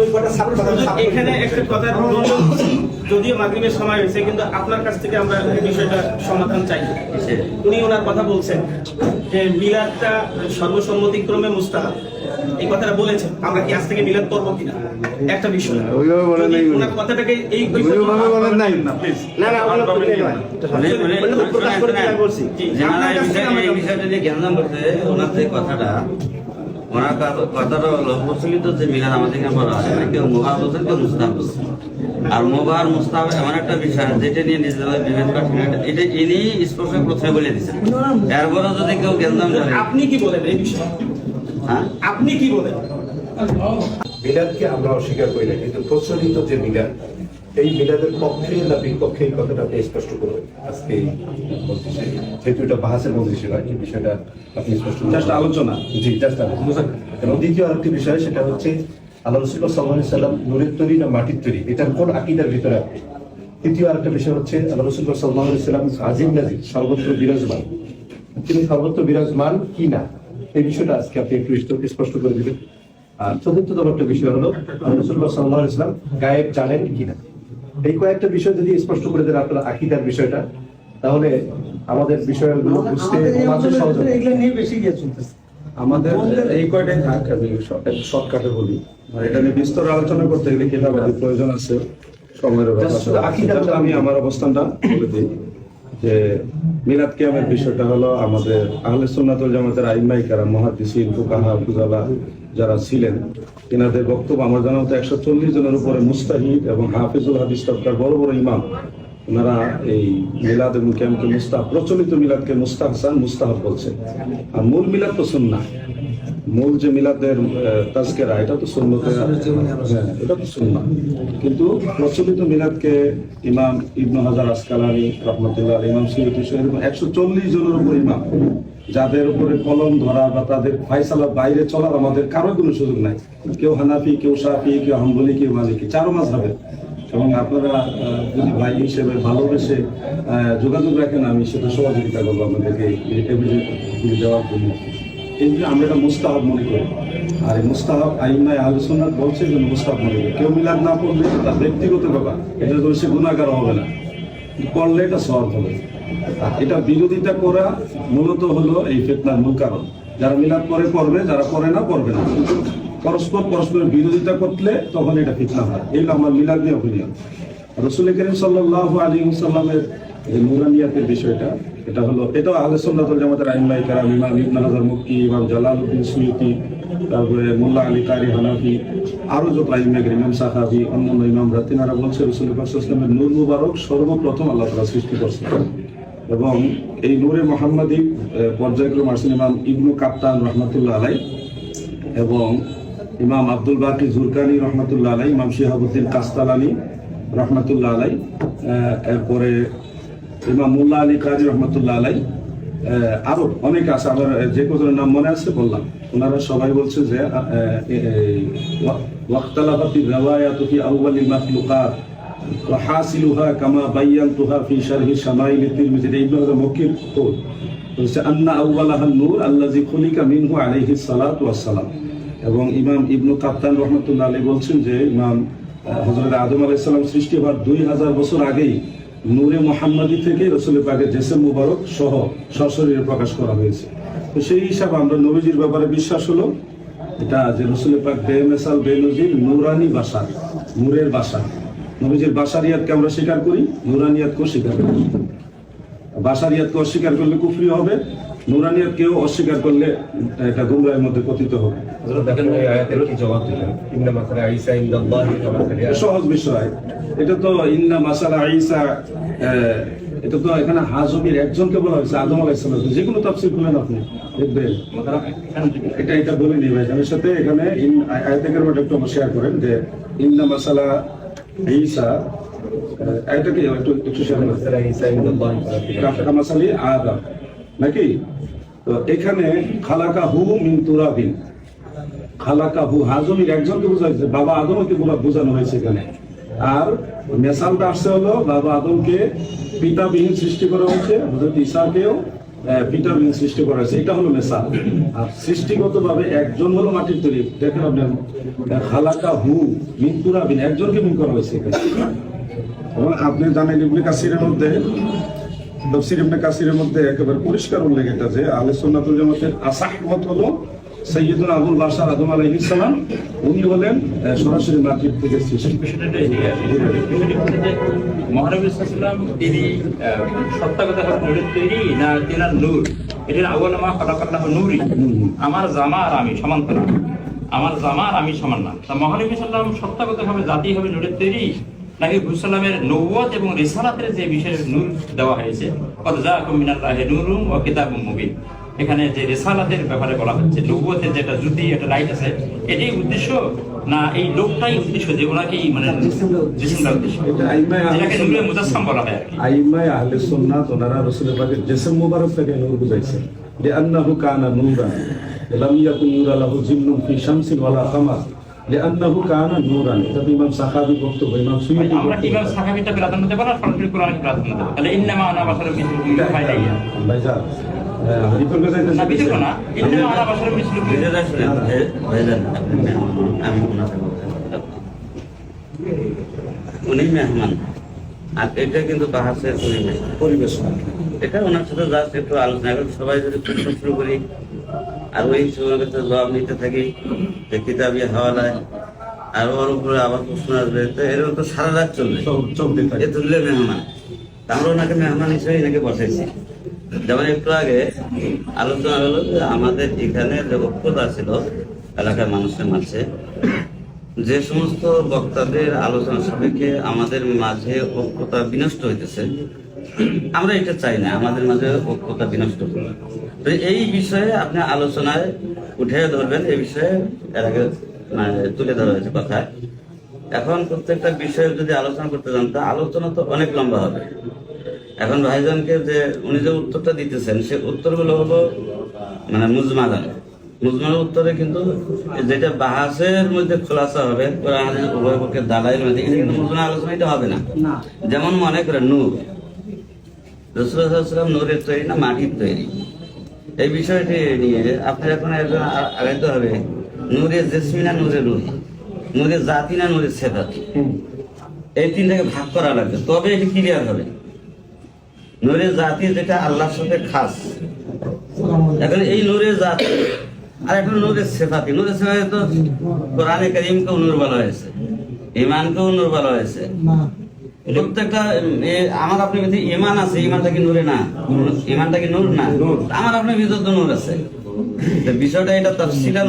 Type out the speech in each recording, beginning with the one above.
ওই কটা ছাত্র এখানে একটা কথা যদিও মাগরিবের সময় হয়েছে কিন্তু আপনার কাছ থেকে আমরা বিষয়টা সমাধান চাই। উনি ওনার কথা বলছেন যে মিলাদটা সর্বসম্মতিক্রমে মুস্তাহাব। এই কথাটা বলেছেন। আমরা কি আজ থেকে মিলাদ করব কিনা? একটা বিষয়। ওইভাবে বলেন নাই ওনার কথাটাকে এই ওইভাবে বলেন নাই। না প্লিজ না না ওগুলো করতে নেই। প্রকাশ করে বলছি। আপনার কাছ থেকে আমরা এই বিষয়টা নিয়ে জ্ঞান করতে ওনার যে কথাটা ওনার কথাটা হলো প্রচলিত যে মিলাদ আমাদের এখানে বলা হয় কেউ মোবাহ বলছেন কেউ মুস্তাহ বলছেন আর মোবাহ মুস্তাহ এমন একটা বিষয় যেটা নিয়ে নিজেদের বিভেদ। এটা ইনি স্পষ্ট প্রথমে বলে দিচ্ছেন এরপরে যদি কেউ করে আপনি কি বলেন এই বিষয়ে? হ্যাঁ? আপনি কি বলেন? মিলাদকে আমরা অস্বীকার করি না কিন্তু প্রচলিত যে মিলাদ এই মিলাদের পক্ষে না বিপক্ষে এই কথাটা আপনি স্পষ্ট করবেন আজকে মজলিসে যেহেতু এটা বাহাসের মজলিসে নয় এই বিষয়টা আপনি স্পষ্ট। Just আলোচনা। জি জাস্ট আলোচনা। এবং দ্বিতীয় আরেকটি বিষয় সেটা হচ্ছে আল্লাহ রসুল্লাহ সাল্লাহ সাল্লাম নুরের তৈরি না মাটির তৈরি? এটার কোন আকিদার ভিতরে আপনি? তৃতীয় আরেকটা বিষয় হচ্ছে আল্লাহ রসুল্লাহ সাল্লাহ সাল্লাম আজিম নাজির সর্বত্র বিরাজমান। তিনি সর্বত্র বিরাজমান কি না? এই বিষয়টা আজকে আপনি একটু স্পষ্ট করে দিবেন। আর চতুর্থতম একটা বিষয় হলো আল্লাহ রসুল্লাহ সাল্লাহ ইসলাম গায়েব জানেন কিনা এই কয়েকটা বিষয় যদি স্পষ্ট করে দেন আপনার আকিদার বিষয়টা তাহলে আমাদের বিষয়গুলো বুঝতে মানুষের সহজ এগুলো নিয়ে বেশি গিয়ে চলতেছে। আমাদের এই কয়টাই থাক আমি শর্টকাটে বলি। আর এটা নিয়ে বিস্তর আলোচনা করতে গেলে কিতাবাদি প্রয়োজন আছে সময়ের আমি আমার অবস্থানটা বলে দিই যে মিলাদ কিয়ামের বিষয়টা হলো আমাদের আহলে সুন্নাতুল জামাতের আইমাই কারা মহাদিসিন ফুকাহা ফুজালা যারা ছিলেন এনাদের বক্তব্য আমার জানা মতো একশো চল্লিশ জনের উপরে মুস্তাহিদ এবং হাফিজুল হাদিস তবকার বড় বড় ইমাম ওনারা এই মিলাদ এবং ক্যাম্পকে মুস্তাহ প্রচলিত মিলাদকে মুস্তাহসান মুস্তাহাব বলছে। আর মূল মিলাদ তো সুন্নাহ। মূল যে মিলাদের তাজকেরা এটা তো সুন্নতে হ্যাঁ, এটা তো সুন্নাহ। কিন্তু প্রচলিত মিলাদকে ইমাম ইবনু হাজার আসকালানি রহমতুল্লাহ ইমাম সৈয়দ এরকম একশো চল্লিশ জনের উপর ইমাম। যাদের উপরে কলম ধরা বা তাদের ফাইসালা বাইরে চলার আমাদের কারও কোনো সুযোগ নাই। কেউ হানাফি, কেউ সাফি, কেউ হাম্বলি, কেউ মালিকি, চারো মাস হবে এবং আপনারা যদি ভাই হিসেবে ভালোবেসে যোগাযোগ রাখেন, আমি সেটা সহযোগিতা করব আপনাদেরকে দেওয়ার জন্য। এই যে আমরা এটা মুস্তাহাব মনে করি। আর এই মুস্তাহাব আইনায় আলোচনা বলছে যে মুস্তাহাব মনে করি। কেউ মিলাদ না করলে তার ব্যক্তিগত ব্যাপার। এটা তো সে গুণাগার হবে না। পড়লে এটা সহজ হবে। এটা বিরোধিতা করা মূলত হলো এই ফেতনার মূল কারণ। যারা মিলাদ পরে করবে যারা করে না করবে না। পরস্পর পরস্পরের বিরোধিতা করলে তখন এটা ফিতনা হয়। এই আমার মিলাদ নিয়ে অপিনিয়ন রসুল করিম সাল্লাহ আলী সাল্লামের যে নুরানিয়াতের বিষয়টা, এটা হলো, এটাও আহলে সুন্নাতুল জামাতের আইমাই কারাম, ইমাম ইবনে হাজার মুক্তি ইমাম জালালউদ্দিন সুয়ুতি তারপরে মোল্লা আলী কারি হানাফি আরও যত আইমাই ইমাম সাহাবি অন্যান্য ইমামরা তিনারা বলছে রসুল ইসলামের নূর মুবারক সর্বপ্রথম আল্লাহ তালা সৃষ্টি করছে এবং এই নূরে মোহাম্মদী পর্যায়ক্রম আসছেন ইমাম ইবনু কাপ্তান রহমতুল্লাহ আলাই এবং ইমাম আব্দুল বাকি জুরকানি রহমতুল্লাহ আলাই ইমাম শিহাবুদ্দিন কাস্তালানি রহমতুল্লাহ আলাই এরপরে ইমাম মুল্লা আলী কাজী রহমতুল্লাহ আলাই আহ, আরও অনেকে আছে আমার যে কজনের নাম মনে আছে বললাম। ওনারা সবাই বলছে যে ফি মাখলুকাত ওয়া হাসিলুহা কামা বাইয়ানতুহা ফি শারহি শামাইল তিরমিজি। ইবনে বলছে, আন্না নূর আল্লাযী খুলিকা মিনহু আলাইহি সালাতু এবং ইমাম ইবনু কাত্তান রহমতুল্লাহ আলী বলছেন যে, ইমাম হযরত আদম আলাইসাল্লাম সৃষ্টি হওয়ার দুই হাজার বছর আগেই নূরে মোহাম্মদী থেকে রসুল পাকের মুবারক সহ সশরীরে প্রকাশ করা হয়েছে। তো সেই হিসাবে আমরা নবীজির ব্যাপারে বিশ্বাস হলো এটা যে রসুল পাক বেমেসাল বেনজির নুরানি বাসা নূরের বাসা নবীজির বাসারিয়াতকে আমরা স্বীকার করি নুরানিয়াতকেও স্বীকার করি। বাসারিয়াতকে অস্বীকার করলে কুফরি হবে নুরানিয়াতকেও অস্বীকার করলে এটা গুমরাহের মধ্যে পতিত হবে। সহজ বিষয়। এটা তো ইন্না মাসালা আইসা এটা তো এখানে হাজমির একজনকে বলা হয়েছে আদম আলাইসালাম যে কোনো তাফসির খুলেন আপনি দেখবেন এটা এটা বলে নিই ভাই। আমার সাথে এখানে ইন- আয়- আয়াতে কারিমাটা একটু শেয়ার করেন যে ইন্না মাসালা ঈসা এটাকে একটু একটু শেয়ার করেন। মাসালা আদম। নাকি? তো এখানে খালাকা হু মিন তুরাবিন। খালাকা হু হাজমির একজনকে বোঝা হয়েছে বাবা আদমকে বোঝা- বোঝানো হয়েছে এখানে। আর মেসালটা আসছে হলো বাবা আদমকে পিতাবিহীন সৃষ্টি করা হয়েছে হজরত ঈসাকেও ভিটামিন সৃষ্টি করা হয়েছে। এটা হলো মেসা আর সৃষ্টিগতভাবে একজন হলো মাটির তৈরি। দেখেন আপনি আহ, খালাকা হু বিন একজনকে মিন করা হয়েছে এবং আপনি জানেন ইবনে কাসিরের মধ্যে তফসির ইবনে কাসিরের মধ্যে একেবারে পরিষ্কার উল্লেখ এটা যে আহলে সুন্নাতুল জামাতের আসাহ মত হলো সৈয়দুল আবুল বাশার আদম উনি হলেন সরাসরি থেকে না আমার জামা আর আমি সমান্তরাল আমার জামা আর আমি সমান না। তা মহানবী সাল্লাম সত্তাগত ভাবে জাতি হবে নূরের তৈরি। নাকি হুসালামের নৌবত এবং রিসালাতের যে বিশেষ নূর দেওয়া হয়েছে নূরুম ও মুবিন। এখানে যে রেসালাতের ব্যাপারে বলা হচ্ছে নবুয়তের যেটা জ্যোতি একটা লাইট আছে। এটাই উদ্দেশ্য না এই লোকটাই উদ্দেশ্য যে ওনাকেই মানে এটা যেটাকে নূরে মুজাসসাম বলা হয় আইমায় আহলে সুন্নাত ওনারা রাসূলের পাকের জিসম মুবারক থেকে নূর বুঝাইছেন। যে আন্নাহু কানা নূরান লাম ইয়াকুন নূরা লাহু জিল্লুন ফি শামসিন ওয়ালা কামার এটা ইমাম সাহাবী বক্তব্য ইমাম সুয়ুতি আমরা। কীভাবে সাহাবিটা প্রাধান্য দেবো না সরাসরি কোরআনকে প্রাধান্য দেবো। তাহলে ইন্নামা আনা শুনেন যে ভাইজান উনি মেহমান। আর এটা কিন্তু বাহাসের পরিবেশ পরিবেশ এটা ওনার সাথে জাস্ট একটু আলোচনা করি। সবাই যদি প্রশ্ন শুরু করি আর ওই সময়ের কাছে জবাব নিতে থাকি যে কিতাবি হাওয়ালায় আর ওর উপরে আবার প্রশ্ন আসবে। তো এরকম তো সারা রাত চলবে। চলতে এ তুললে মেহমান। তা আমরা ওনাকে মেহমান হিসেবে এনাকে বসাইছি। যেমন একটু আগে আলোচনা হলো যে আমাদের এখানে যে ঐক্যতা ছিল, এলাকার মানুষের মাঝে, যে সমস্ত বক্তাদের আলোচনা সাপেক্ষে আমাদের মাঝে ঐক্যতা বিনষ্ট হইতেছে, আমরা এটা চাই না, আমাদের মাঝে ঐক্যতা বিনষ্ট হোক। তো এই বিষয়ে আপনি আলোচনায় উঠে ধরবেন, এই বিষয়ে এর আগে মানে তুলে ধরা হয়েছে কথা এখন প্রত্যেকটা বিষয়ে যদি আলোচনা করতে যান, তা আলোচনা তো অনেক লম্বা হবে এখন ভাইজানকে যে উনি যে উত্তরটা দিতেছেন সে উত্তরগুলো হলো মানে মুজমাদান মুজমানের উত্তরে কিন্তু যেটা বাহাসের মধ্যে খোলাসা হবে উভয় পক্ষের দালাইয়ের মধ্যে কিন্তু মুজমা আলোচনা এটা হবে না। যেমন মনে করেন নূর। রসুলাম নূরের তৈরি না মাটির তৈরি? এই বিষয়টি নিয়ে আপনার এখন একজন আগাইতে হবে নূরের জেসমি না নূরের রুহি নূরের জাতি না নূরের সেদাতি এই তিনটাকে ভাগ করা লাগবে। তবে এটি ক্লিয়ার হবে। নূরের জাতি যেটা আল্লাহর সাথে খাস। এখন এই নূরের জাতি আর এখন নূরের সেফাতি। নূরের সেফাতি তো কোরআনে করিমকেও নূর বলা হয়েছে ইমানকেও নূর বলা হয়েছে। প্রত্যেকটা আমার আপনার ভিতরে ইমান আছে ইমানটা কি নূরে না? ইমানটা কি নূর না? আমার আপনার ভিতরে তো নূর আছে। বিষয়টা এটা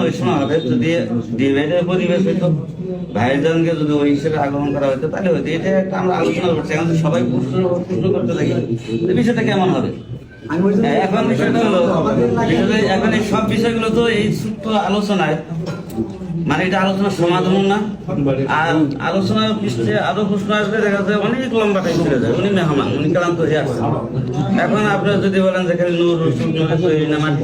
ওই সময় হবে যদি ডিভাইডের পরিবেশ হইতো ভাইজানকে যদি ওই হিসেবে আগমন করা হইতো তাহলে হয়তো এটা একটা আমরা আলোচনা করছি এখন সবাই প্রশ্ন প্রশ্ন করতে লাগি বিষয়টা কেমন হবে? এখন বিষয়টা হলো এখন এই সব বিষয়গুলো তো এই সূত্র আলোচনায় মানে এটা আলোচনার সমাধান না। আর আলোচনার পৃষ্ঠে আরও প্রশ্ন আসবে দেখা যায় অনেক লম্বা টাইম চলে যায় উনি মেহমান উনি ক্লান্ত হয়ে আসছেন এখন আপনারা যদি বলেন যে খালি নূর নূরে না মাটি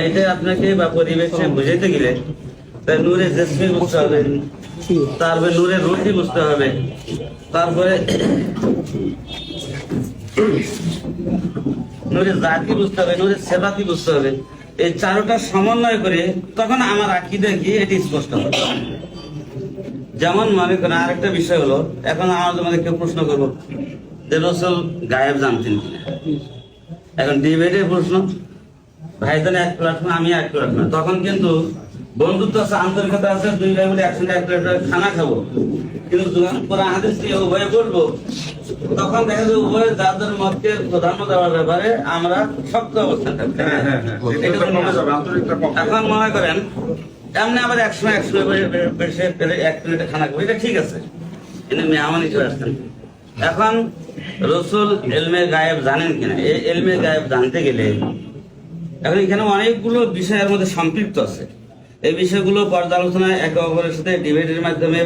এটা আপনাকে বা পরিবেশে বুঝাইতে গেলে তাই নূরে জেসমি বুঝতে হবে তারপরে নূরে রুটি বুঝতে হবে তারপরে নূরের জাতি বুঝতে হবে নূরের সেবাতি বুঝতে হবে এই চারোটা সমন্বয় করে তখন আমার আঁকি কি এটি স্পষ্ট হবে যেমন মনে করেন, আরেকটা বিষয় হলো, এখন আমার তোমাদের কেউ প্রশ্ন করব, যে রসুল গায়েব জানতেন কিনা? এখন ডিবেটের প্রশ্ন, ভাইজান এক প্ল্যাটফর্ম আমি এক প্ল্যাটফর্ম তখন কিন্তু বন্ধুত্ব আছে, আন্তরিকতা আছে, দুই ভাই বলে একসঙ্গে এক প্লেট খানা খাব। কিন্তু কোরআন হাদিস উভয়ে বলব তখন দেখা যাবে উভয় যার যার মতকে প্রাধান্য দেওয়ার ব্যাপারে আমরা শক্ত অবস্থান থাকতে হ্যাঁ, হ্যাঁ, হ্যাঁ। এখন মনে করেন এমনি আবার একসময় একসময় বেশি পেলে এক প্লেটে খানা খাব। এটা ঠিক আছে। কিন্তু মেহমান হিসেবে আসছেন এখন রসুল এলমে গায়েব জানেন কিনা? এই এলমে গায়েব জানতে গেলে এখন এখানে অনেকগুলো বিষয়ের মধ্যে সম্পৃক্ত আছে। এই বিষয়গুলো পর্যালোচনায় একে অপরের সাথে ডিবেটের মাধ্যমে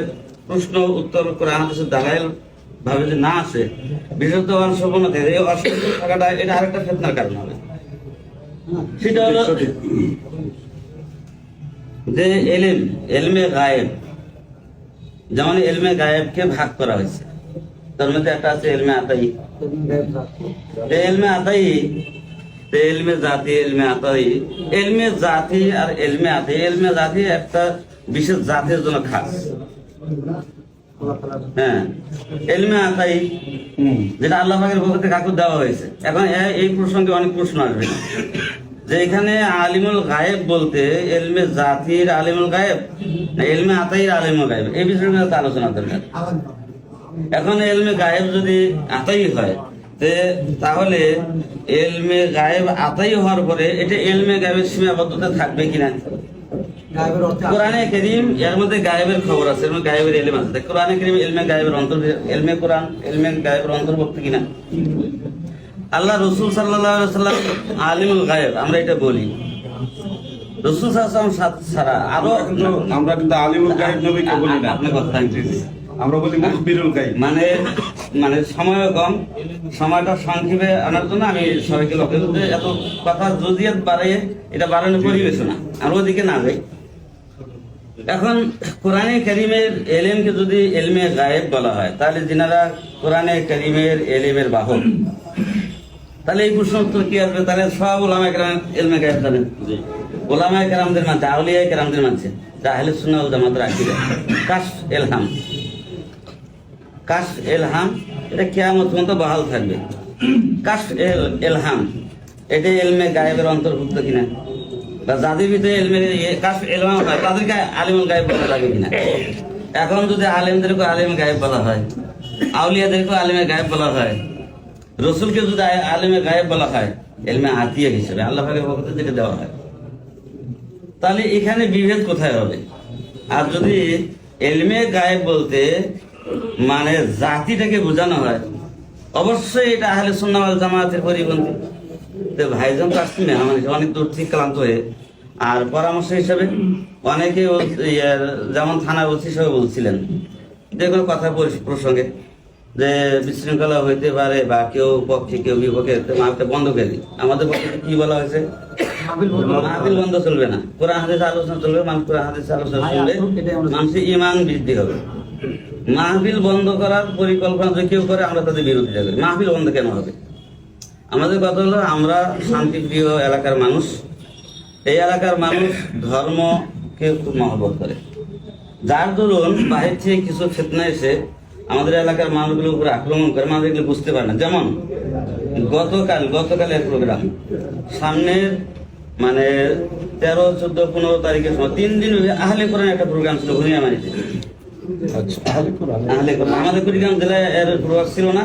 প্রশ্ন উত্তর করে আমাদের দালাইল ভাবে যে না আসে বিশেষত অংশগ্রহণ থাকে এই অসংখ্য থাকাটা এটা আরেকটা ফেতনার কারণ হবে। সেটা হলো যে এলিম এলমে গায়েব যেমন এলমে গায়েবকে ভাগ করা হয়েছে। তার মধ্যে একটা আছে এলমে আতাই। এলমে আতাই এলমে জাতি এলমে আতাই। এলমে জাতি আর এলমে আতি এলমে জাতি একটা বিশেষ জাতির জন্য খাস। হ্যাঁ। এলমে আতাই যেটা আল্লাহ পাকের পক্ষ থেকে কাকু দেওয়া হয়েছে। এখন এই প্রসঙ্গে অনেক প্রশ্ন আসবে। যে এখানে আলিমুল গায়েব বলতে এলমে জাতির আলিমুল গায়েব না এলমে আতাইর আলিমুল গায়েব? এই বিষয়ে আলোচনা দরকার। এখন এলমে গায়েব যদি আতাই হয় তে তাহলে এলমে গায়েব আতাই হওয়ার পরে এটা এলমে গায়েবের সীমাবদ্ধতা থাকবে কিনা কোরআনে করিম এর মধ্যে গায়েবের খবর আছে এর গায়েবের এলম আছে। তা কোরআনে করিম এলমে গায়েবের অন্তর এলমে কোরআন এলমে গায়েবের অন্তর্ভুক্ত কিনা? আল্লাহ রসুল সাল্লাহ সাল্লাম আলিমুল গায়েব আমরা এটা বলি। রসুল সাল্লাম ছাড়া আরও আমরা কিন্তু আলিমুল নবীকে বলি না। আপনি কথা আমরা বলি মুখবিরুল মানে মানে সময় কম সময়টা সংক্ষেপে আনার জন্য আমি সবাইকে লক্ষ্য করতে এত কথা জজিয়াত বাড়ে এটা বাড়ানোর পরিবেশ না। আর ওদিকে না যাই। এখন কোরআনে করিমের এলেমকে যদি এলমে গায়েব বলা হয়, তাহলে যিনারা কোরআনে করিমের এলেমের বাহক, তাহলে এই প্রশ্ন উত্তর কি আসবে? তাহলে সব ওলামা কেরাম এলমে গায়েব জানেন ওলামা কেরামদের মানছে, আউলিয়া কেরামদের মানছে তাহলে সুন্নাহ জামাত রাখি কাশ এলহাম। কাশ এলহাম, এটা কেয়ামত পর্যন্ত বহাল থাকবে। কাশ এল, এলহাম এটা এলমে গায়েবের অন্তর্ভুক্ত কিনা? বা ভিতরে এলমে ইয়ে- কাশ হয় তাদেরকে আলিমুল গায়েব বলা লাগে কিনা? এখন যদি আলেমদেরকে আলিম গায়েব বলা হয় আউলিয়াদেরকে আলিমে গায়েব বলা হয়, রসুলকে যদি আলিমে গায়েব বলা হয়, এলমে আতিয়া হিসেবে, আল্লাহ পক্ষ থেকে দেওয়া হয়। তাহলে এখানে বিভেদ কোথায় হবে? আর যদি এলমে গায়েব বলতে মানে জাতিটাকে বোঝানো হয়, অবশ্যই এটা আহলে সুন্নাওয়াল জামাতের পরিপন্থী। তো ভাইজান তো আসছেন মেহমান হিসেবে অনেক দূর থেকে ক্লান্ত হয়ে। আর পরামর্শ হিসেবে অনেকে ইয়ে, যেমন থানার ওসি হিসেবে বলছিলেন যে কোনো কথা প্রসঙ্গে যে বিশৃঙ্খলা হইতে পারে বা কেউ পক্ষে কেউ বিপক্ষে মাহফিলটা বন্ধ করে দিই। আমাদের পক্ষে কি বলা হয়েছে? মাহফিল বন্ধ। চলবে না। কোরআন হাদিস আলোচনা চলবে মানুষ কোরআন হাদিস আলোচনা চলবে। মানুষের ইমান বৃদ্ধি হবে। মাহফিল বন্ধ করার পরিকল্পনা যদি কেউ করে আমরা তাদের বিরোধিতা করি। মাহফিল বন্ধ কেন হবে? আমাদের কথা হলো, আমরা শান্তিপ্রিয় এলাকার মানুষ। এই এলাকার মানুষ ধর্মকে খুব মহব্বত করে। যার দরুন বাহির থেকে কিছু ফেতনা এসে আমাদের এলাকার মানুষগুলোর উপরে আক্রমণ করে, মানুষ এগুলো বুঝতে পারে না। যেমন, গতকাল গতকাল এক প্রোগ্রাম। সামনের মানে তেরো, চোদ্দ, পনেরো তারিখের সময় তিন দিন আহলে কোরআন একটা প্রোগ্রাম ছিল ভুনিয়ামারিতে আচ্ছা তাহলে কোরআন আহলে কোরআন আমাদের কুড়িগ্রাম জেলায় এর প্রভাব ছিল না।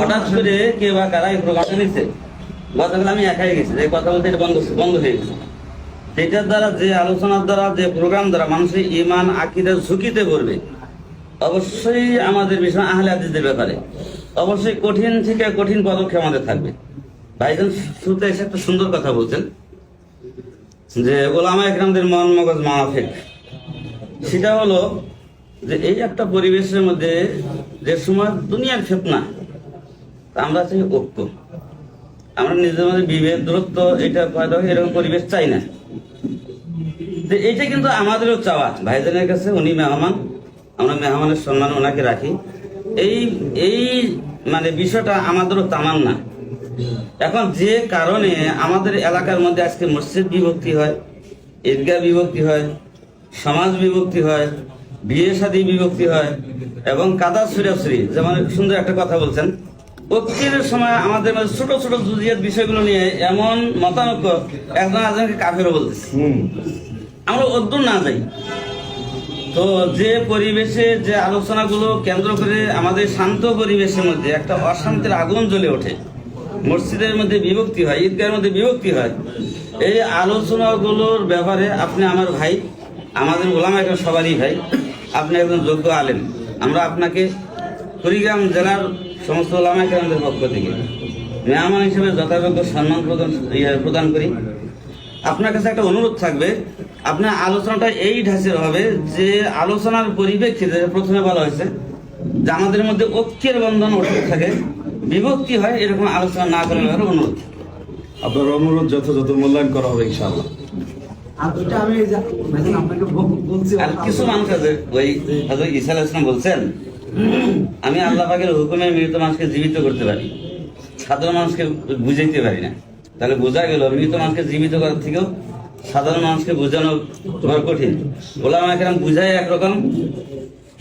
হঠাৎ করে কে বা কারা এই প্রোগ্রামটা নিচ্ছে গতকাল আমি একাই গেছি এই কথা বলতে এটা বন্ধ বন্ধ হয়ে গেছে। সেটার দ্বারা যে আলোচনার দ্বারা যে প্রোগ্রাম দ্বারা মানুষের ইমান আকিদের ঝুঁকিতে পড়বে অবশ্যই আমাদের বিষয় আহলে হাদিসদের ব্যাপারে। অবশ্যই কঠিন থেকে কঠিন পদক্ষেপ আমাদের থাকবে। ভাইজান শুরুতে এসে একটা সুন্দর কথা বলছেন যে ওলামা একরামদের মন মগজ মাফিক সেটা হলো যে এই একটা পরিবেশের মধ্যে যে সময় দুনিয়ার ফেতনা আমরা চাই ঐক্য। আমরা নিজেদের মধ্যে বিভেদ, দূরত্ব, এটা পয়দা হয় এরকম পরিবেশ চাই না। যে এইটা কিন্তু আমাদেরও চাওয়া। ভাইজানের কাছে উনি মেহমান, আমরা মেহমানের সম্মান ওনাকে রাখি। এই এই মানে বিষয়টা আমাদেরও তামান না এখন যে কারণে আমাদের এলাকার মধ্যে আজকে মসজিদ বিভক্তি হয়, ঈদগাহ বিভক্তি হয়, সমাজ বিভক্তি হয় বিয়ে শাদী বিভক্তি হয় এবং কাদা সুরাশ্রী যেমন সুন্দর একটা কথা বলছেন। ঐক্যের সময় আমাদের মধ্যে ছোট ছোট জুজিয়াত বিষয়গুলো নিয়ে এমন মতানৈক্য একজন একজনকে কাফেরও বলতেছে। আমরা অদ্দূর না যাই তো যে পরিবেশে যে আলোচনাগুলো কেন্দ্র করে আমাদের শান্ত পরিবেশের মধ্যে একটা অশান্তির আগুন জ্বলে ওঠে মসজিদের মধ্যে বিভক্তি হয় ঈদগাহের মধ্যে বিভক্তি হয় এই আলোচনাগুলোর ব্যাপারে আপনি আমার ভাই আমাদের ওলামা এখন সবারই ভাই আপনি একজন যোগ্য আলেন আমরা আপনাকে কুড়িগ্রাম জেলার সমস্ত ওলামা কেরামদের পক্ষ থেকে মেহমান হিসেবে যথাযোগ্য সম্মান প্রদান ইয়ে প্রদান করি। আপনার কাছে একটা অনুরোধ থাকবে। আপনার আলোচনাটা এই ঢাঁচের হবে যে আলোচনার পরিপ্রেক্ষিতে প্রথমে বলা হয়েছে যে আমাদের মধ্যে ঐক্যের বন্ধন অটুট থাকে, বিভক্তি হয়, এরকম আলোচনা না করার অনুরোধ। আপনার অনুরোধ যথাযথ মূল্যায়ন করা হবে ইনশাআল্লাহ। আর ওইটা আমি আপনাকে বলছি আর কিছু মানুষ আছে ওই হযরত ঈসা আলাইহিস বলছেন আমি আল্লাহ পাকের হুকুমে মৃত মানুষকে জীবিত করতে পারি। সাধারণ মানুষকে বুঝাইতে পারি না। তাহলে বোঝা গেল মৃত মানুষকে জীবিত করার থেকেও সাধারণ মানুষকে বোঝানো তোমার কঠিন। ওলা আমাকে বুঝাই একরকম।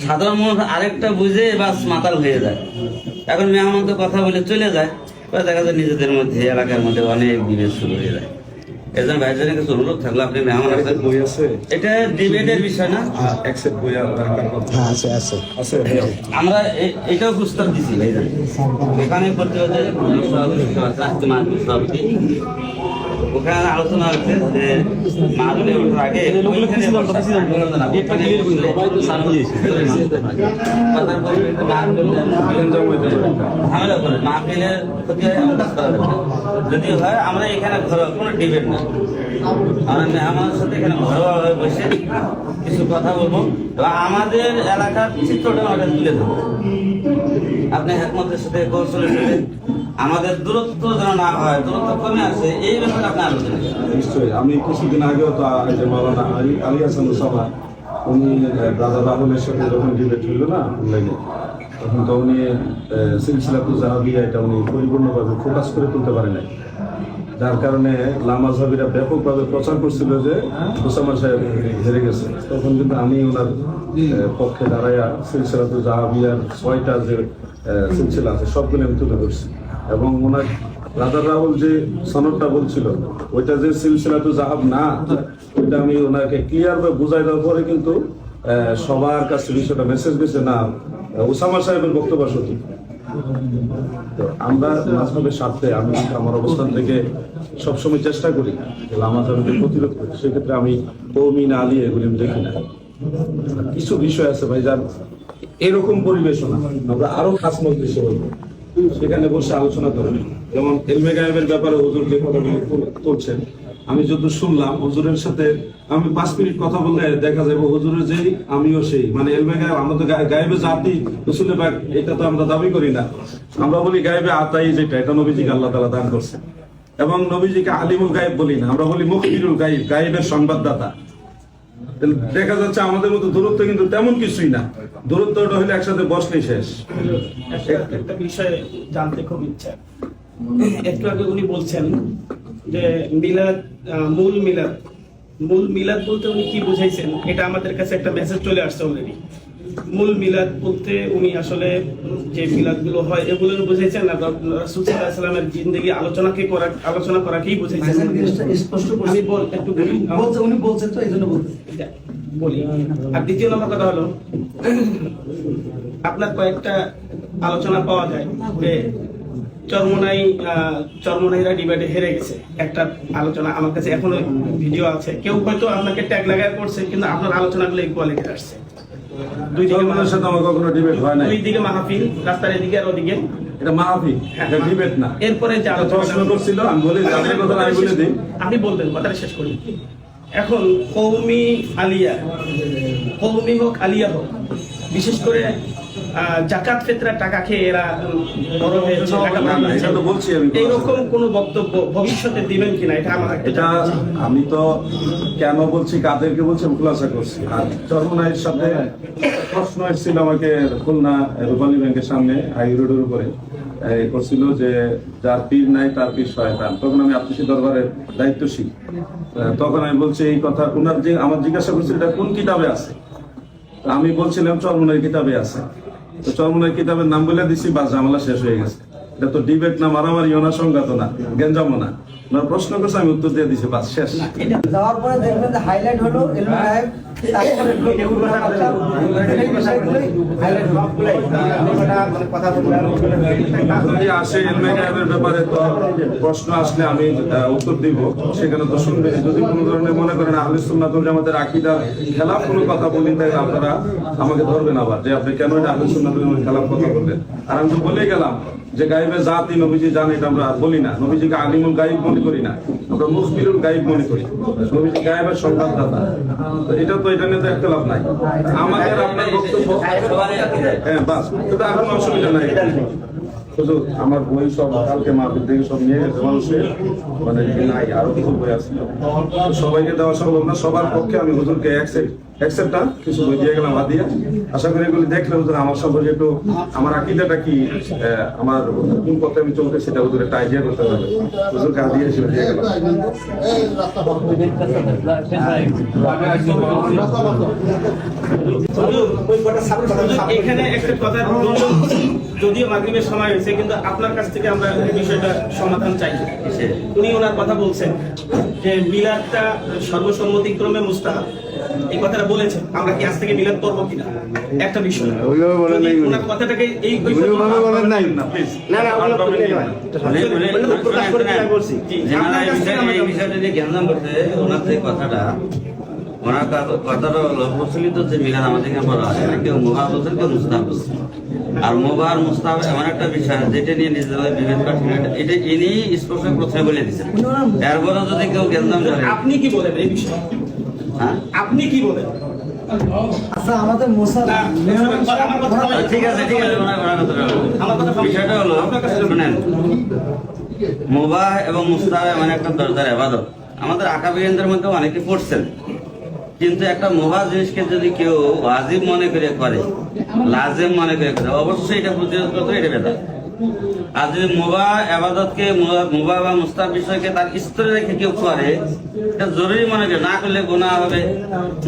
সাধারণ মানুষ আরেকটা বুঝে বাস মাতাল হয়ে যায়। এখন মেহমান তো কথা বলে চলে যায় এবার দেখা যায় নিজেদের মধ্যে এলাকার মধ্যে অনেক বিভেদ শুরু হয়ে যায়। এজন ভাইজানের কাছে অনুরোধ থাকল আপনি মেহমান আছেন? বই আছে। এটা ডিবেটের বিষয় না? একসেট বই আর রাখার আছে আছে। আছে? আমরা এটাও প্রস্তাব দিছি ভাইজান। এখানে করতে হচ্ছে সভাপতি ওখানে আলোচনা হচ্ছে যে মাহফিলে ওঠার আগে মাহফিলে। যদি হয় আমরা এখানে ঘরোয়া কোনো ডিবেট না। আমরা মেহমানের সাথে এখানে ঘরোয়াভাবে বসে কিছু কথা বলব। এবং আমাদের এলাকার চিত্রটা আমরা তুলে ধরবো। আপনি একমতের সাথে কৌশলের সাথে আমাদের দূরত্ব যেন না হয়, দূরত্ব কমে আছে এই ব্যাপারে আপনি আলোচনা নিশ্চয়ই। আমি কিছুদিন আগেও তো যে মাওলানা আলী আলী হাসান সভা উনি দাদা রাহুলের সাথে যখন ডিবেট হইল না অনলাইনে তখন তো উনি সিলসিলাতু জাহাবিয়া এটা উনি পরিপূর্ণভাবে ফোকাস করে তুলতে পারে নাই। যার কারণে লামা সাহাবিরা ব্যাপকভাবে প্রচার করছিল যে ওসামা সাহেব হেরে গেছে। তখন কিন্তু আমি ওনার পক্ষে দাঁড়াইয়া সিলসিলাতু জাহাবিয়ার ছয়টা যে সিলসিলা আছে সবগুলো আমি তুলে ধরছি। এবং ওনার রাজা রাহুল যে সনদটা বলছিল ওইটা যে সিলসিলা তো জাহাব না ওইটা আমি ওনাকে ক্লিয়ার ভাবে বুঝাই দেওয়ার পরে কিন্তু সবার কাছে বিষয়টা মেসেজ গেছে না ওসামা সাহেবের বক্তব্য সঠিক। তো আমরা স্বার্থে আমি আমার অবস্থান থেকে সবসময় চেষ্টা করি প্রতিরোধ করি। সেক্ষেত্রে আমি আলী এগুলি দেখি না। কিছু বিষয় আছে ভাই যার এরকম পরিবেশনা। আমরা আরও খাস মজলিসে বলব। সেখানে বসে আলোচনা করবেন যেমন এলমে গায়েবের ব্যাপারে হুজুর যে কথাগুলো তুল- তুলছেন আমি যত শুনলাম, হুজুরের সাথে আমি পাঁচ মিনিট কথা বললে দেখা যাবে হুজুরের যেই, আমিও সেই। মানে আমরা তো গায়েবে জাতি রসুলে পাক এটা তো আমরা দাবি করি না। আমরা বলি গায়েবে আতাই যেটা, এটা নবীজিকে আল্লাহ তালা দান করছে। এবং নবীজিকে আলিমুল গায়েব বলি না, আমরা বলি মুখবিরুল গায়েব, গায়েবের সংবাদদাতা। দেখা যাচ্ছে আমাদের মতো দূরত্ব কিন্তু তেমন কিছুই না। দূরত্বটা হলে একসাথে বসলেই শেষ। একটা বিষয় জানতে খুব ইচ্ছা। একটু আগে উনি বলছেন যে মিলাদ মূল মিলাদ। মূল মিলাদ বলতে উনি কি বুঝাইছেন এটা আমাদের কাছে একটা মেসেজ চলে আসছে অলরেডি মূল মিলাদ বলতে উনি আসলে যে মিলাদগুলো হয় এগুলো বুঝাইছেন না রাসুলামের জিন্দগি আলোচনাকে করা আলোচনা করাকেই বুঝাইছেন। স্পষ্ট আমি বল একটু বলি। বলছে উনি বলছেন তো এই জন্য বলি। আর দ্বিতীয় নম্বর কথা হলো আপনার কয়েকটা আলোচনা পাওয়া যায় যে চরমনাই চরমনাইরা ডিবেটে হেরে গেছে। একটা আলোচনা আমার কাছে এখনও ভিডিও আছে। কেউ হয়তো আপনাকে ট্যাগ লাগায় করছে কিন্তু আপনার আলোচনাগুলো আসছে। দুই দিকে চরমনের সাথে আমার কখনো ডিবেট হয় নাই। দুই দিকে মাহফিল রাস্তার এদিকে আর ওদিকে। এটা মাহাফি এটা ডিবেট না। এরপরে যে আলোচনা করছিল আমি বলি যাদের কথা আমি বলে দিই। আপনি বলবেন কথাটা শেষ করি। এখন কৌমি আলিয়া কৌমি হোক আলিয়া হোক বিশেষ করে জাকাত ফেতরার টাকা খেয়ে এরা বড় হয়েছে বলছি আমি। এইরকম কোন বক্তব্য ভবিষ্যতে দিবেন কিনা এটা আমার এটা আমি তো কেন বলছি কাদেরকে বলছি আমি খুলাসা করছি। আর চরমনাইয়ের সাথে প্রশ্ন এসেছিল আমাকে খুলনা রূপালী ব্যাংকের সামনে হাই রোডের উপরে। করছিল যে যার পীর নাই তার পীর শয়তান। তখন আমি আত্মীয় দরবারের দায়িত্বশীল। তখন আমি বলছি এই কথা ওনার যে আমার জিজ্ঞাসা করছিল এটা কোন কিতাবে আছে? আমি বলছিলাম চরমনের কিতাবে আছে। চরমনের কিতাবের নাম বলে দিছি, বাস ঝামেলা শেষ হয়ে গেছে। এটা তো ডিবেট না, মারামারি না, সংঘাত না গেঞ্জামো না। প্রশ্ন করছে, আমি উত্তর দিয়ে দিছি, বাস শেষ। যাওয়ার পরে দেখবেন হাইলাইট হলো আসে ব্যাপারে তো প্রশ্ন আসলে আমি উত্তর দিব। সেখানে তো যদি কোনো ধরনের মনে করেন আহলে কোনো কথা বলি আপনারা আমাকে ধরবেন আবার যে আপনি কেন এটা আহলে সুন্নাতুল কথা বললেন? আর আমি তো বলেই গেলাম যে গাইবে জাতি, নবীজি জানে এটা আমরা বলি না। নবীজিকে আলিমুল গাইব মনে করি না। আমরা মুখবিরুল গাইব মনে করি। নবীজি গায়েবের সংবাদদাতা তো এটা তো নিয়ে তো একটা লাভ নাই। আমাদের আপনার বক্তব্য। হ্যাঁ বাস। কিন্তু এখন অসুবিধা নাই। আমার বই সব কালকে মাহফিল থেকে সব নিয়ে গেছে মানুষের। মানে নাই, আরও কিছু বই আছে। সবাইকে দেওয়া সম্ভব না। সবার পক্ষে আমি হুজুরকে এক সেট অ্যাকসেপ্ট না কিছু দিয়ে আশা করি দেখলে আমার সম্পর্কে একটু, আমার আকিদাটা কি আমার কোন পথে আমি চলতে সেটা একটা আইডিয়া করতে দিয়ে এখানে একটা কথা যদিও মাগরিবের সময় হয়েছে, কিন্তু আপনার কাছ থেকে আমরা বিষয়টা সমাধান চাই। উনি ওনার কথা বলছেন। যে মিলাদটা সর্বসম্মতিক্রমে মুস্তাহাব। এই কথাটা বলেছেন। আমরা কি আজ থেকে মিলাদ করব কিনা? একটা বিষয়। ওইভাবে বলেন নাই উনি। কথাটাকে এই ওইভাবে বলেন নাই। না প্লিজ না, না, ওগুলো প্রকাশ করে আমি বলছি। এই থেকে বিষয়ে- এই বিষয়টা নিয়ে জ্ঞান করতে ওনার যে কথাটা ওনার কথাটা হলো প্রচলিত যে মিলাদ আমাদের এখানে বলা হয় কেউ বলছেন কেউ মুস্তাহ বলছেন আর মোবাহ আর মুস্তাহ এমন একটা বিষয় যেটা নিয়ে নিজেদের বিভেদ বা এটা ইনি স্পষ্ট প্রথমে বলে দিচ্ছেন এরপরে যদি কেউ করে আপনি কি বলেন এই বিষয়ে? হ্যাঁ? আপনি কি বলেন? আচ্ছা আমাদের মোসা আচ্ছা, ঠিক আছে আছে বিষয়টা হলো। শুনেন মোবাহ এবং মুস্তাহ এমন একটা দরজার আবাদত। আমাদের মধ্যে অনেকে পড়ছেন। কিন্তু একটা মোবাহ জিনিসকে যদি কেউ ওয়াজিব মনে করে করে, লাজেম মনে করে করে, অবশ্যই এটা প্রতিরোধ করতে এটা বেদা আর যদি মোবা আবাদতকে, মোবা বা মুস্তাহ বিষয়কে তার স্তরে রেখে কেউ করে, এটা জরুরি মনে করে, না করলে গুনাহ হবে,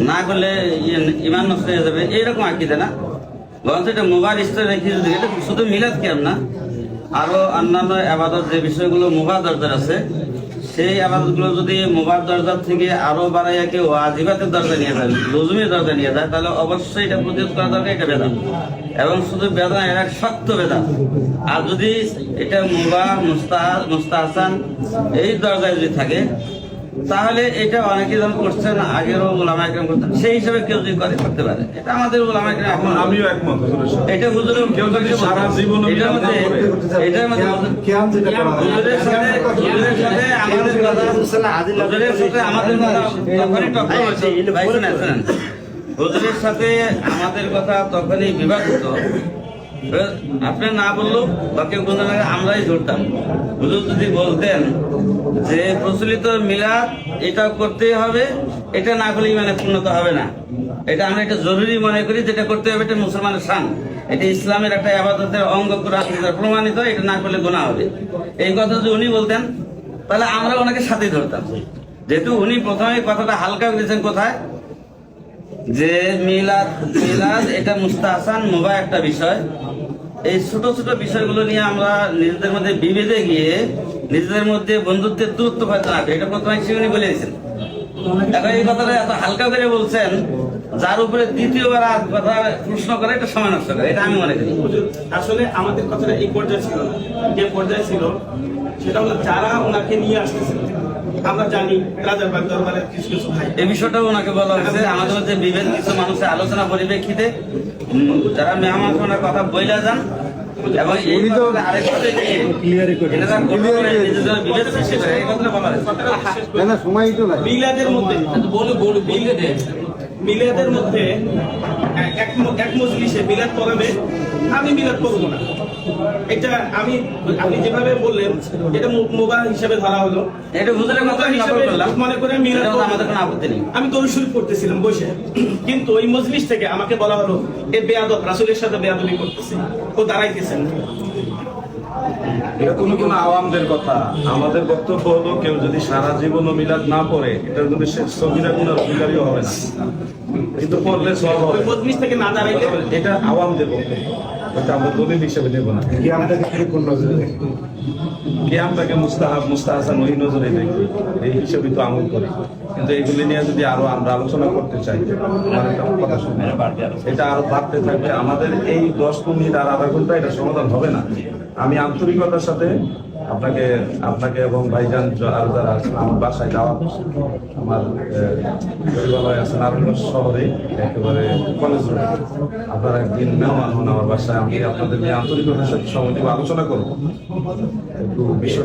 না করলে ইয়ে- ইমান নষ্ট হয়ে যাবে, এইরকম আকিদে না। বরঞ্চ এটা মোবার স্তরে রেখে যদি, এটা শুধু মিলাদ কেন না, আরও অন্যান্য আবাদত যে বিষয়গুলো মোবা দরজার আছে সেই আবাদতগুলো যদি মোবার দরজা থেকে আরও বাড়াইয়া কেউ আজিবাতের দরজা নিয়ে যায়, লজুমের দরজা নিয়ে যায়, তাহলে অবশ্যই এটা প্রতিরোধ করা দরকার এটা বেদা। এবং শুধু বেদা, এটা শক্ত বেদা। আর যদি এটা মোবা, মুস্তাহ, মুস্তাহসান, এই দরজায় যদি থাকে তাহলে এটা অনেকে যখন করছেন আগেরও ওলামা একরম করতেন সেই হিসাবে কেউ যদি করে করতে পারে। এটা আমাদের ওলামা একরম এখন আমিও একমত হুজুরের এটা হুজুরের কেউ যদি সারা জীবনও এটার মধ্যে এটার মধ্যে কিয়াম যেটা করা হুজুরের সাথে হুজুরের সাথে আমাদের কথা হুজুরের সাথে আমাদের কথা তখনই টক্কর হয়েছে। ভাই শুনেন হুজুরের সাথে আমাদের কথা তখনই বিবাদ হতো আপনি না বললেও বা কেউ কোনো জায়গায় আমরাই ধরতাম। হুজুর যদি বলতেন যে প্রচলিত মিলাদ এটা করতেই হবে, এটা না করলে মানে পূর্ণতা হবে না। এটা আমরা এটা জরুরি মনে করি যেটা করতে হবে, এটা মুসলমানের শান। এটা ইসলামের একটা আবাদতের অঙ্গ প্রমাণিত, এটা না করলে গোনা হবে। এই কথা যদি উনি বলতেন, তাহলে আমরা ওনাকে সাথে ধরতাম। যেহেতু উনি প্রথমে কথাটা হালকা করেছেন কোথায়? যে মিলাদ মিলাদ, এটা মুস্তাহসান মোবা একটা বিষয়। এই ছোট ছোট বিষয়গুলো নিয়ে আমরা নিজেদের মধ্যে বিভেদে গিয়ে নিজেদের মধ্যে বন্ধুত্বের দূরত্ব হয়তো না এটা প্রথমে সে উনি বলে দিয়েছেন। এখন এই কথাটা এত হালকা করে বলছেন, যার উপরে দ্বিতীয়বার আর কথা প্রশ্ন করে এটা সময় নষ্ট করে। এটা আমি মনে করি। আসলে আমাদের কথাটা এই পর্যায়ে ছিল না। যে পর্যায়ে ছিল, সেটা হলো যারা ওনাকে নিয়ে আসতেছিল আমরা জানি রাজারবাগ দরবারের কিছু কিছু ভাই। এই বিষয়টাও ওনাকে বলা হয়েছে আমাদের মধ্যে বিভেদ কিছু মানুষের আলোচনা পরিপ্রেক্ষিতে যারা মেহমান কথা বইলা যান এবং এই তো মিলাদের মধ্যে মিলাদের এক মজলিসে মিলাদ পড়াবে আমি মিলাদ করব না। এটা আমি আপনি যেভাবে বললেন এটা মোবাইল হিসেবে ধরা হলো। এটা হুজুরের কথা করলাম। মনে করে আমাদের কোনো না। আপত্তি নেই। আমি পড়তেছিলাম বসে। কিন্তু ওই মজলিস থেকে আমাকে বলা হলো এ বেয়াদব রাসূলের সাথে বেয়াদবি করতেছে। ও দাঁড়াইতেছেন। এটা কোনো কোনো আওয়ামদের কথা। আমাদের বক্তব্য হলো কেউ যদি সারা জীবন মিলাদ না পড়ে এটার জন্য সে সবিরা গুণার অধিকারীও হবে না। কিন্তু পড়লে সব হবে। থেকে না দাঁড়াইলে? এটা আওয়ামদের বক্তব্য। এটা আমরা দলিল হিসেবে নেব না। কিয়ামটাকে কোন নজরে কিয়ামটাকে মুস্তাহাব মুস্তাহাসান ওই নজরে এই হিসেবে তো আমল করি। কিন্তু এগুলি নিয়ে যদি আরও আমরা আলোচনা করতে চাই কথা শুনে এটা আরও বাড়তে থাকবে। আমাদের এই দশ মিনিট আর আধা ঘণ্টা এটা সমাধান হবে না। আমি আন্তরিকতার সাথে আপনাকে আপনাকে এবং ভাইজান আর যারা আছেন আমার বাসায় যাওয়া আমার পরিবার আছেন আর শহরে, একেবারে কলেজ রোডে আপনারা একদিন মেহমান হন আমার বাসায়, আমি আপনাদের নিয়ে আন্তরিকতার সাথে সময় আলোচনা করব।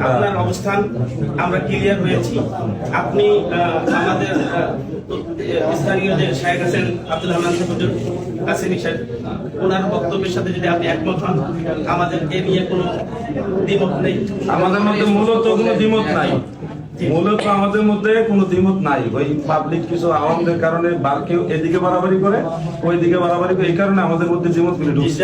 আপনার অবস্থান আমরা ক্লিয়ার হয়েছি। আপনি আমাদের স্থানীয় যে আছেন আব্দুল সাহেব ওনার বক্তব্যের সাথে যদি আপনি একমত হন আমাদের এ নিয়ে কোনো দ্বিমত নেই। আমাদের মধ্যে মূলত কোনো দ্বিমত নাই। মূলত আমাদের মধ্যে কোনো দ্বিমত নাই। ওই পাবলিক কিছু আওয়ামদের কারণে কেউ এদিকে বাড়াবাড়ি করে ওইদিকে বাড়াবাড়ি করে এই কারণে আমাদের মধ্যে দ্বিমত গুলি ঢুকছে।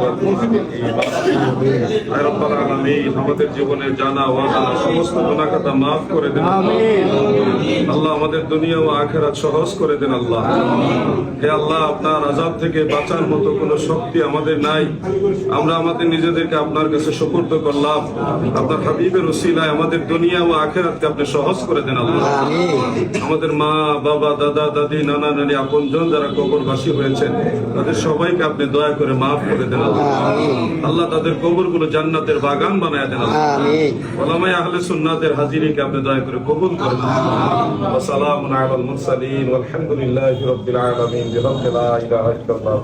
আমাদের জীবনের জানা সমস্ত মাফ করে দেন আল্লাহ। আমাদের দুনিয়া ও আখেরাত সহজ করে দেন আল্লাহ। হে আল্লাহ আপনার আজাদ থেকে বাঁচার মতো কোনো শক্তি আমাদের নাই। আমরা আমাদের নিজেদেরকে আপনার কাছে করলাম। আপনার হাবিবের ওসিলায় আমাদের দুনিয়া ও আখেরাতকে আপনি সহজ করে দেন আল্লাহ। আমাদের মা বাবা দাদা দাদি নানা নানি আপনজন যারা কবরবাসী হয়েছেন তাদের সবাইকে আপনি দয়া করে মাফ করে দেন আল্লাহ। তাদের কবরগুলো জান্নাতের বাগান বানায় দেন ওলামাই আহলে সুন্নাতের হাজিরিকে আপনি দয়া করে কবুল করেন। ওয়া সালামুন আলাল মুরসালিন। ওয়ালহামদুলিল্লাহি রাব্বিল আলামিন। বিরাব্বিল ইলাহা ইল্লাল্লাহ।